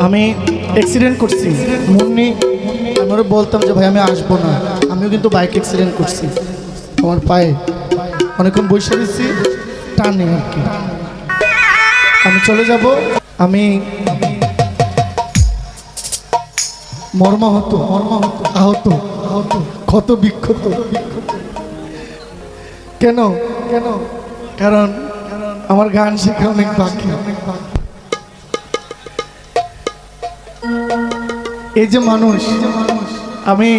আমি অ্যাক্সিডেন্ট করছি। মুন্নি আমি ওরা বলতাম যে, ভাই, আমি আসব না। আমিও কিন্তু বাইক অ্যাক্সিডেন্ট করছি। আমার পায়ে অনেকক্ষণ বসে দিচ্ছি টানে আর কি। আমি চলে যাব। আমি মর্মাহত মর্মাহত, আহত আহত, ক্ষত বিক্ষত। কেন? কেন? কারণ আমার গান শেখা অনেক বাকি অনেক বাকি। এই যে মানুষ, আমি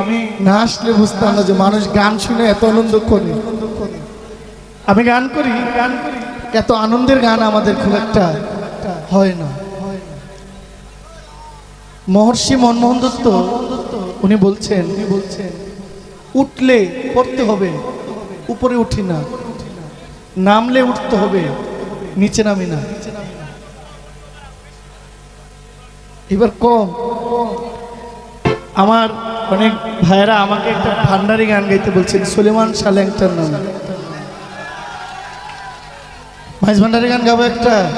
আমি না আসলে বুঝতাম না যে মানুষ গান শুনে এত আনন্দ করে। আমি গান করি গান করি এত আনন্দের গান আমাদের খুব একটা হয় না। মহর্ষি মনমোহন দত্ত উনি বলছেন উনি বলছেন, উঠলে পড়তে হবে, উপরে উঠি না। নামলে উঠতে হবে, নিচে নামি না। এবার কম আমার অনেক ভাইয়েরা আমাকে একটা ভান্ডারি গান গাইতে বলছেন সুলেমান সালেংটার নাম। মাইজ ভান্ডারি গান গাবো একটা?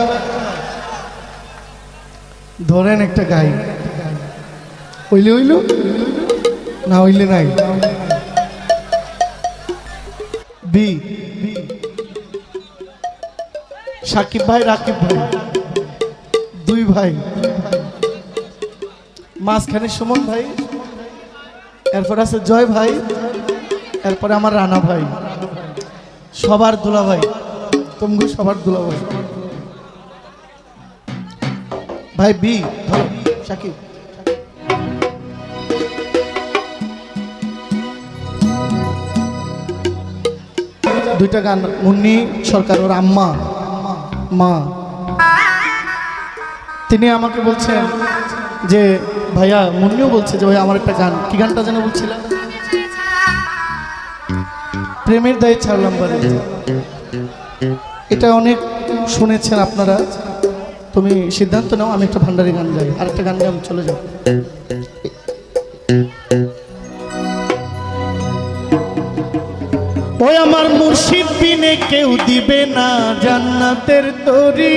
ধরেন একটা গাই। হইলে হইল, না হইলে নাই। বি। সাকিব ভাই, রাকিব ভাই। দুই ভাই। মাঝখানে সুমন ভাই, এরপর আছে জয় ভাই, এরপরে আমার রানা ভাই। সবার দুলা ভাই, তমগু সবার দুলা ভাই। ভাই বি সাকিব। দুইটা গান, মুন্নি, সরকার ওর আম্মা, মা। তিনি আমাকে বলছেন যে ভাইয়া মুন্নিও বলছে যে ভাই আমার একটা গান। কি গানটা যেন বলছিলাম? প্রেমের দায়ে ছাড়লাম বাড়ি। এটা অনেক শুনেছেন আপনারা। তুমি সিদ্ধান্ত নাও, আমি একটা ভান্ডারি গান গাই। আর একটা গান আমি চলে যাও ওই আমার মুর্শিদ বিনে কেউ দিবে না জান্নাতের তরি।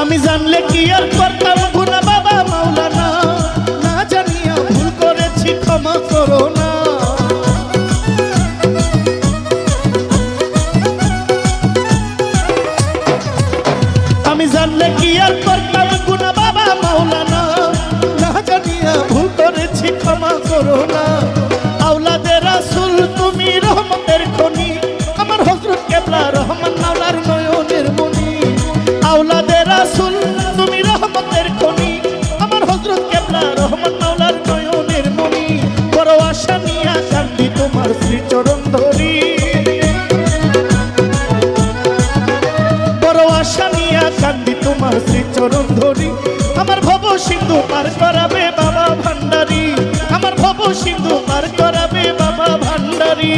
আমি জানলে কি আর জানলে কি আর করতাম? গুনা বাবা মাওলানা না জানিয়া ভুল করেছি করো না। সিন্ধু পার করাবে বাবা ভান্ডারি। আমার ভব সিন্ধু পার করাবে বাবা ভান্ডারি।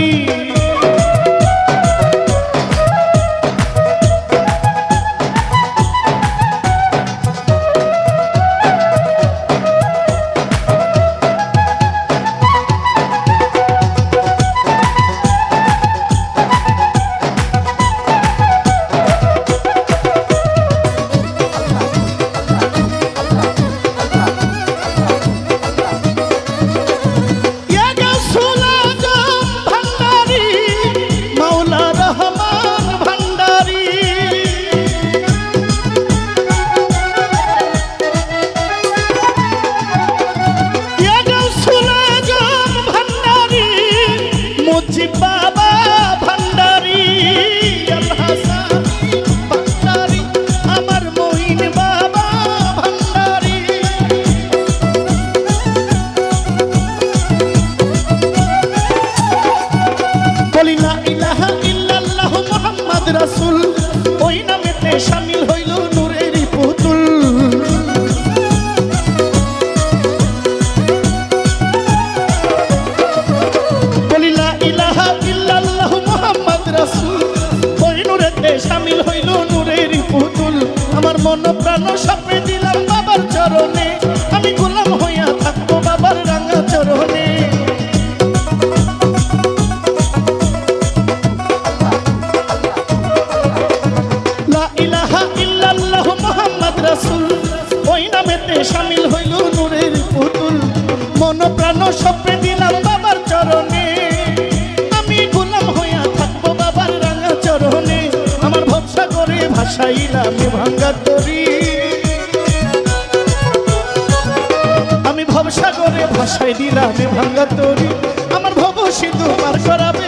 ওই নামেতে শামিল হইল নূরের পুতুল। মন প্রাণ স্বপ্নে দিলাম বাবার চরণে। আমি গোলাম হইয়া থাকব বাবার রাঙা চরণে। আমার ভরসা করে ভাসাইলাম ভাঙ্গা তরি। আমি ভবসা করে ভাসাই দিলাম ভাঙ্গা তরি। আমার ভব সিন্ধু পার করাবে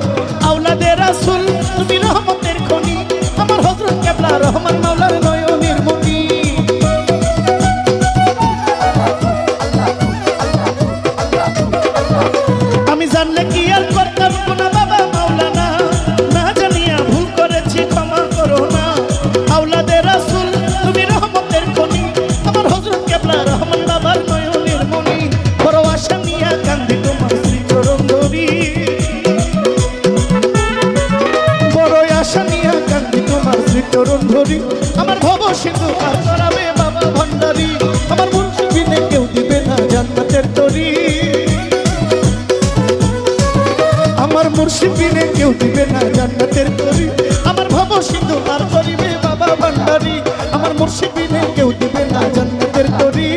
জান্নাতের তরি। আমার ভব সিন্ধু আর করিবে বাবা ভান্ডারি। আমার মুর্শিদ বিনে কেউ দিবে না জান্নাতের তরি।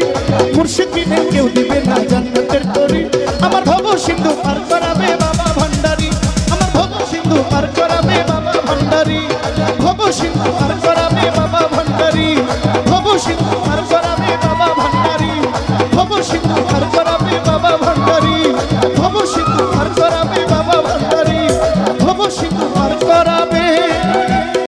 মুর্শিদ বিনে কেউ দিবে না জান্নাতের তরি। আমার ভব সিন্ধু আর করাবে বাবা ভান্ডারি। আমার ভব সিন্ধু আর করাবে বাবা ভান্ডারি। ভব সিন্ধু